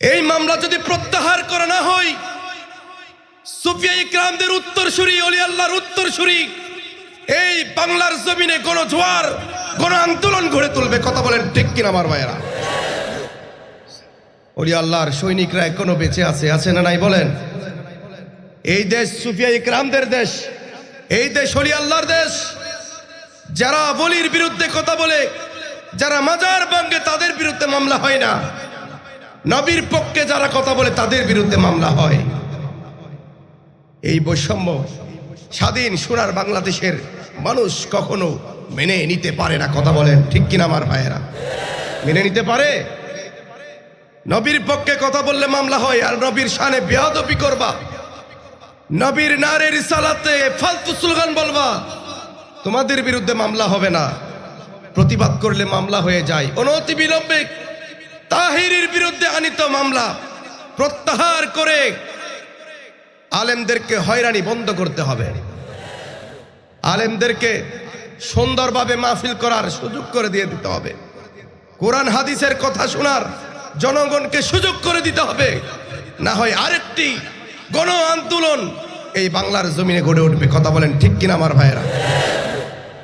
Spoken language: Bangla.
এই মামলা যদি প্রত্যাহার করা না হয়, সুফিয়া ইকরামদের উত্তরসূরি, অলি আল্লাহর উত্তরসূরি, এই বাংলার জমিনে কোন জোয়ার কোন আন্দোলন গড়ে তুলবে, কথা বলেন ঠিক কিনা আমার ভাইয়েরা? অলি আল্লাহর সৈনিকরা এখনও বেঁচে আছে আছে না নাই বলেন? এই দেশ সুফিয়া ইকরামদের দেশ, এই দেশ অলি আল্লাহর দেশ, যারা বলির বিরুদ্ধে কথা বলে, যারা মাজার ভাঙ্গে তাদের বিরুদ্ধে মামলা হয় না। নবীর পক্ষে যারা কথা বলে তাদের বিরুদ্ধে মামলা হয়। এই বৈষম্য স্বাধীন সোনার বাংলাদেশের মানুষ কখনো মেনে নিতে পারে না, কথা বলেন, ঠিক কিনা আমার ভাইয়েরা? মেনে নিতে পারে? নবীর পক্ষে কথা বললে মামলা হয় আর নবীর শানে বেয়াদবি করবা। নবীর নারের সালাতে ফালতু স্লোগান বলবা। তোমাদের বিরুদ্ধে মামলা হবে না। প্রতিবাদ করলে মামলা হয়ে যায়। অনতি বিলম্বে তাহিরের বিরুদ্ধে আনিত মামলা প্রত্যাহার করে আলেমদেরকে হয়রানি বন্ধ করতে হবে। আলেমদেরকে সুন্দরভাবে মাহফিল করার সুযোগ করে দিয়ে দিতে হবে। কোরআন হাদিসের কথা শোনার জনগণকে সুযোগ করে দিতে হবে। না হয় আরেকটি গণ আন্দোলন এই বাংলার জমিনে গড়ে উঠবে। কথা বলেন ঠিক কিনা আমার ভাইয়েরা?